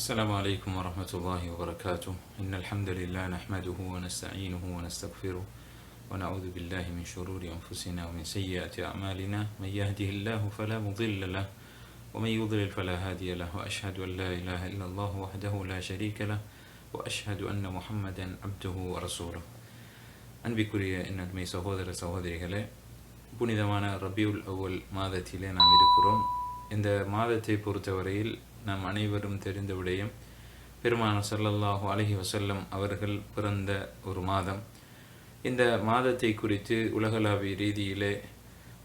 السلام عليكم ورحمة الله وبركاته. إن الحمد لله نحمده ونستعينه ونستغفره ونعوذ بالله من شرور أنفسنا ومن سيئات أعمالنا. من يهده الله فلا مضل له ومن يضلل فلا هادي له. وأشهد أن لا إله إلا الله وحده لا شريك له وأشهد أن محمدا عبده ورسوله. أن بكري إن أدمي அன்பிக்குரிய என்னுடைய சகோதர சகோதரிகளே புனிதமான الأول ماذا மாதத்திலே நாம் இருக்கிறோம். இந்த மாதத்தை பொறுத்தவரையில் நாம் அனைவரும் தெரிந்த விடயம் பெருமான சல்லல்லாஹு அலஹி வசல்லம் அவர்கள் பிறந்த ஒரு மாதம். இந்த மாதத்தை குறித்து உலகளாவிய ரீதியிலே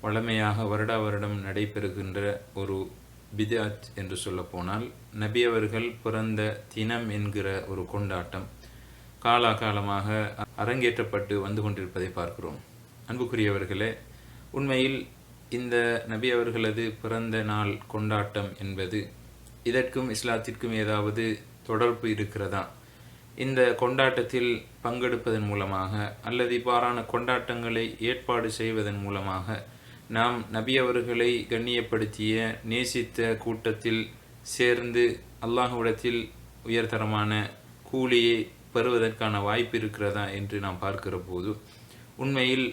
வழமையாக வருடா வருடம் நடைபெறுகின்ற ஒரு பிதாத் என்று சொல்லப்போனால் நபி அவர்கள் பிறந்த தினம் என்கிற ஒரு கொண்டாட்டம். காலாகாலமாக அரங்கேற்றப்பட்டு வந்து கொண்டிருப்பதை பார்க்கிறோம். அன்புக்குரியவர்களே உண்மையில் இந்த நபி அவர்களது பிறந்த நாள் கொண்டாட்டம் என்பது இதற்கும் இஸ்லாத்திற்கும் ஏதாவது தொடர்பு இருக்கிறதா? இந்த கொண்டாட்டத்தில் பங்கெடுப்பதன் மூலமாக அல்லது இவ்வாறான கொண்டாட்டங்களை ஏற்பாடு செய்வதன் மூலமாக நாம் நபி அவர்களை கண்ணியப்படுத்திய நேசித்த கூட்டத்தில் சேர்ந்து அல்லாஹுவிடத்தில் உயர்தரமான கூலியை பெறுவதற்கான வாய்ப்பு இருக்கிறதா என்று நாம் பார்க்கிற போது உண்மையில்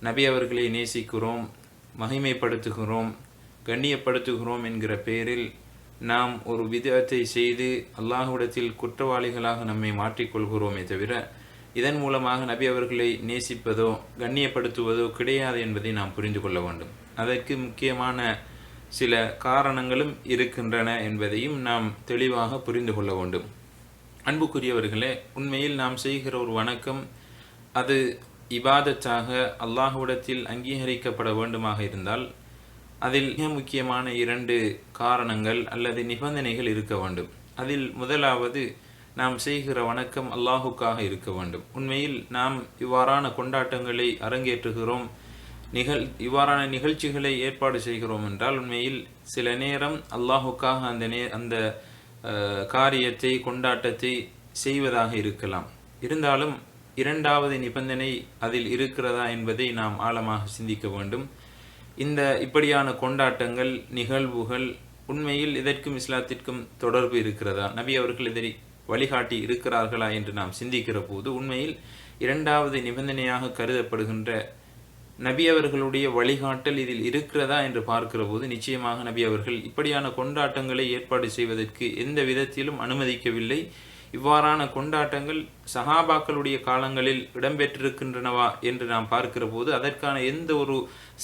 நபி அவர்களை நேசிக்கிறோம் மகிமைப்படுத்துகிறோம் கண்ணியப்படுத்துகிறோம் என்கிற பெயரில் நாம் ஒரு விதத்தை செய்து அல்லாஹுடத்தில் குற்றவாளிகளாக நம்மை மாற்றிக்கொள்கிறோமே தவிர இதன் மூலமாக நபி அவர்களை நேசிப்பதோ கண்ணியப்படுத்துவதோ கிடையாது என்பதை நாம் புரிந்து கொள்ள வேண்டும். அதற்கு முக்கியமான சில காரணங்களும் இருக்கின்றன என்பதையும் நாம் தெளிவாக புரிந்து கொள்ள வேண்டும். அன்புக்குரியவர்களே உண்மையில் நாம் செய்கிற ஒரு வணக்கம் அது இபாதத்தாக அல்லாஹுடத்தில் அங்கீகரிக்கப்பட வேண்டுமாக இருந்தால் அதில் மிக முக்கியமான இரண்டு காரணங்கள் அல்லது நிபந்தனைகள் இருக்க வேண்டும். அதில் முதலாவது நாம் செய்கிற வணக்கம் அல்லாஹுக்காக இருக்க வேண்டும். உண்மையில் நாம் இவ்வாறான கொண்டாட்டங்களை அரங்கேற்றுகிறோம். நிகழ் இவ்வாறான நிகழ்ச்சிகளை ஏற்பாடு செய்கிறோம் என்றால் உண்மையில் சில நேரம் அல்லாஹுக்காக அந்த நே அந்த காரியத்தை கொண்டாட்டத்தை செய்வதாக இருக்கலாம். இருந்தாலும் இரண்டாவது நிபந்தனை அதில் இருக்கிறதா என்பதை நாம் ஆழமாக சிந்திக்க வேண்டும். இந்த இப்படியான கொண்டாட்டங்கள் நிகழ்வுகள் உண்மையில் இதற்கும் இஸ்லாத்திற்கும் தொடர்பு இருக்கிறதா? நபி அவர்கள் இதை வழிகாட்டி இருக்கிறார்களா என்று நாம் சிந்திக்கிற போது உண்மையில் இரண்டாவது நிபந்தனையாக கருதப்படுகின்ற நபி அவர்களுடைய வழிகாட்டல் இதில் இருக்கிறதா என்று பார்க்கிற போது நிச்சயமாக நபி அவர்கள் இப்படியான கொண்டாட்டங்களை ஏற்பாடு செய்வதற்கு எந்த விதத்திலும் அனுமதிக்கவில்லை. இவ்வாறான கொண்டாட்டங்கள் சஹாபாக்களுடைய காலங்களில் இடம்பெற்றிருக்கின்றனவா என்று நாம் பார்க்கிற போது அதற்கான எந்த ஒரு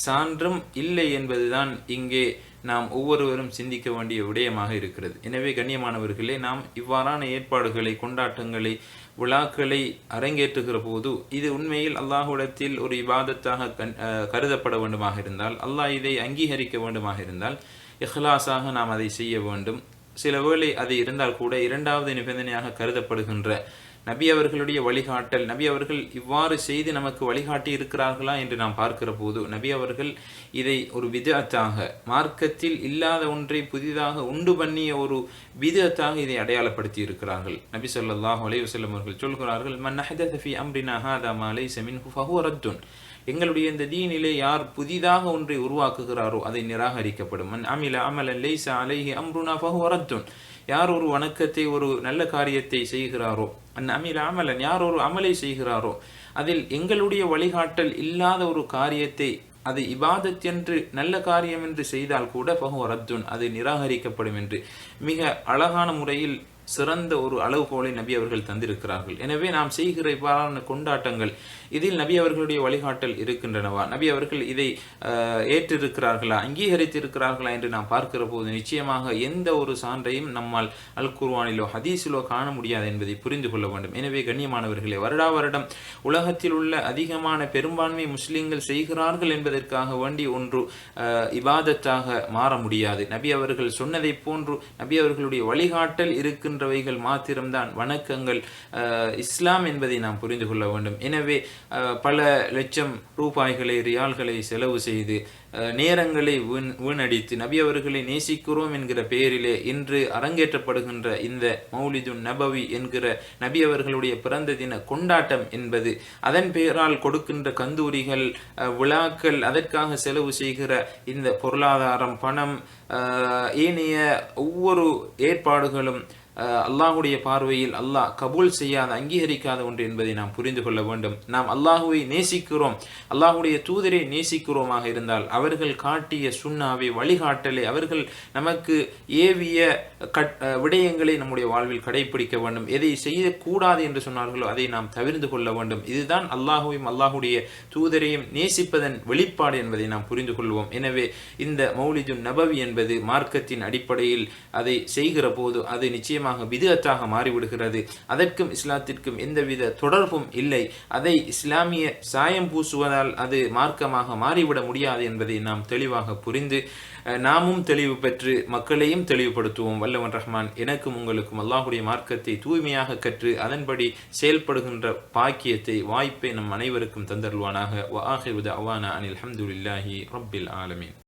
சான்றும் இல்லை என்பதுதான் இங்கே நாம் ஒவ்வொருவரும் சிந்திக்க வேண்டிய விடயமாக இருக்கிறது. எனவே கண்ணியமானவர்களே நாம் இவ்வாறான ஏற்பாடுகளை கொண்டாட்டங்களை விழாக்களை அரங்கேற்றுகிற போது இது உண்மையில் அல்லாஹுடத்தில் ஒரு இபாதத்தாக கருதப்பட வேண்டுமாக இருந்தால் அல்லாஹ் இதை அங்கீகரிக்க வேண்டுமாக இருந்தால் இஹ்லாஸாக நாம் அதை செய்ய வேண்டும். சில வேளை அது இருந்தால் கூட இரண்டாவது நிபந்தனையாக கருதப்படுகின்ற நபி அவர்களுடைய வழிகாட்டல் நபி அவர்கள் இவ்வாறு செய்து நமக்கு வழிகாட்டி இருக்கிறார்களா என்று நாம் பார்க்கிற போது நபி அவர்கள் இதை ஒரு விதத்தாக மார்க்கத்தில் இல்லாத ஒன்றை புதிதாக உண்டு பண்ணிய ஒரு விதத்தாக இதை அடையாளப்படுத்தி இருக்கிறார்கள். நபி சொல்லாஹ் அலையுசல்லம் அவர்கள் சொல்கிறார்கள் மன் அஹதஃபி அம்ரினா ஹாதா மாலை செமின் ஃபஹுரத்துன் எங்களுடைய இந்த தீனிலே யார் புதிதாக ஒன்றை உருவாக்குகிறாரோ அதை நிராகரிக்கப்படும். அமில அமலன் லைசா அலைஹி அம்ருனா ஃபஹுரத்துன் யார் ஒரு வணக்கத்தை ஒரு நல்ல காரியத்தை செய்கிறாரோ அந் அமில அமலன் யார் ஒரு அமலை செய்கிறாரோ அதில் எங்களுடைய வழிகாட்டல் இல்லாத ஒரு காரியத்தை அது இபாதத் என்று நல்ல காரியம் என்று செய்தால் கூட பகு ரத்துன் அது நிராகரிக்கப்படும் என்று. மிக அழகான முறையில் சிறந்த ஒரு அளவுகோலை நபி அவர்கள் தந்திருக்கிறார்கள். எனவே நாம் செய்கிற இவ்வாறான கொண்டாட்டங்கள் இதில் நபி அவர்களுடைய வழிகாட்டல் இருக்கின்றனவா? நபி அவர்கள் இதை ஏற்றிருக்கிறார்களா? அங்கீகரித்திருக்கிறார்களா என்று நாம் பார்க்கிற போது நிச்சயமாக எந்த ஒரு சான்றையும் நம்மால் அல் குர்வானிலோ ஹதீஸிலோ காண முடியாது என்பதை புரிந்து கொள்ள வேண்டும். எனவே கண்ணியமானவர்களே வருடா வருடம் உலகத்தில் உள்ள அதிகமான பெரும்பான்மை முஸ்லீம்கள் செய்கிறார்கள் என்பதற்காக வேண்டி ஒன்று இபாதத்தாக மாற முடியாது. நபி அவர்கள் சொன்னதை போன்று நபி அவர்களுடைய வழிகாட்டல் இருக்கின்ற இருக்கின்றவைகள் மாத்திரம்தான் வணக்கங்கள். இஸ்லாம் என்பதை நாம் புரிந்து கொள்ள வேண்டும். எனவே பல லட்சம் ரூபாய்களை ரியால்களை செலவு செய்து நேரங்களை வீண் வீணடித்து நபி அவர்களை நேசிக்கிறோம் என்கிற பெயரிலே இன்று அரங்கேற்றப்படுகின்ற இந்த மௌலிதுன் நபவி என்கிற நபி அவர்களுடைய பிறந்த தின கொண்டாட்டம் என்பது அதன் பெயரால் கொடுக்கின்ற கந்தூரிகள் விழாக்கள் அதற்காக செலவு செய்கிற இந்த பொருளாதாரம் பணம் ஏனைய ஒவ்வொரு ஏற்பாடுகளும் அல்லாஹுடைய பார்வையில் அல்லாஹ் கபூல் செய்யாத அங்கீகரிக்காத ஒன்று என்பதை நாம் புரிந்து கொள்ள வேண்டும். நாம் அல்லாஹுவை நேசிக்கிறோம். அல்லாஹுடைய தூதரை நேசிக்கிறோமாக இருந்தால் அவர்கள் காட்டிய சுண்ணாவை வழிகாட்டலை அவர்கள் நமக்கு ஏவிய கட் விடயங்களை நம்முடைய வாழ்வில் கடைபிடிக்க வேண்டும். எதை செய்யக்கூடாது என்று சொன்னார்களோ அதை நாம் தவிர்ந்து கொள்ள வேண்டும். இதுதான் அல்லாஹுவையும் அல்லாஹுடைய தூதரையும் நேசிப்பதன் வெளிப்பாடு என்பதை நாம் புரிந்து கொள்வோம். எனவே இந்த மௌலிது நபவி என்பது மார்க்கத்தின் அடிப்படையில் அதை செய்கிற போது அது நிச்சயமாக விதத்தாக மாறிவிடுகிறது. அதற்கும் இஸ்லாத்திற்கும் எந்தவித தொடர்பும் இல்லை. அதை இஸ்லாமிய சாயம் பூசுவதால் அது மார்க்கமாக மாறிவிட முடியாது என்பதை நாம் தெளிவாக புரிந்து நாமும் தெளிவு பெற்று மக்களையும் தெளிவுபடுத்துவோம். வல்லவன் ரஹ்மான் எனக்கும் உங்களுக்கும் அல்லாஹுடைய மார்க்கத்தை தூய்மையாக கற்று அதன்படி செயல்படுகின்ற பாக்கியத்தை வாய்ப்பை நம் அனைவருக்கும் தந்தருவானாக வ ஆஹிரு அனில் அஹமதுல்லாஹி ரப்பில் ஆலமீன்.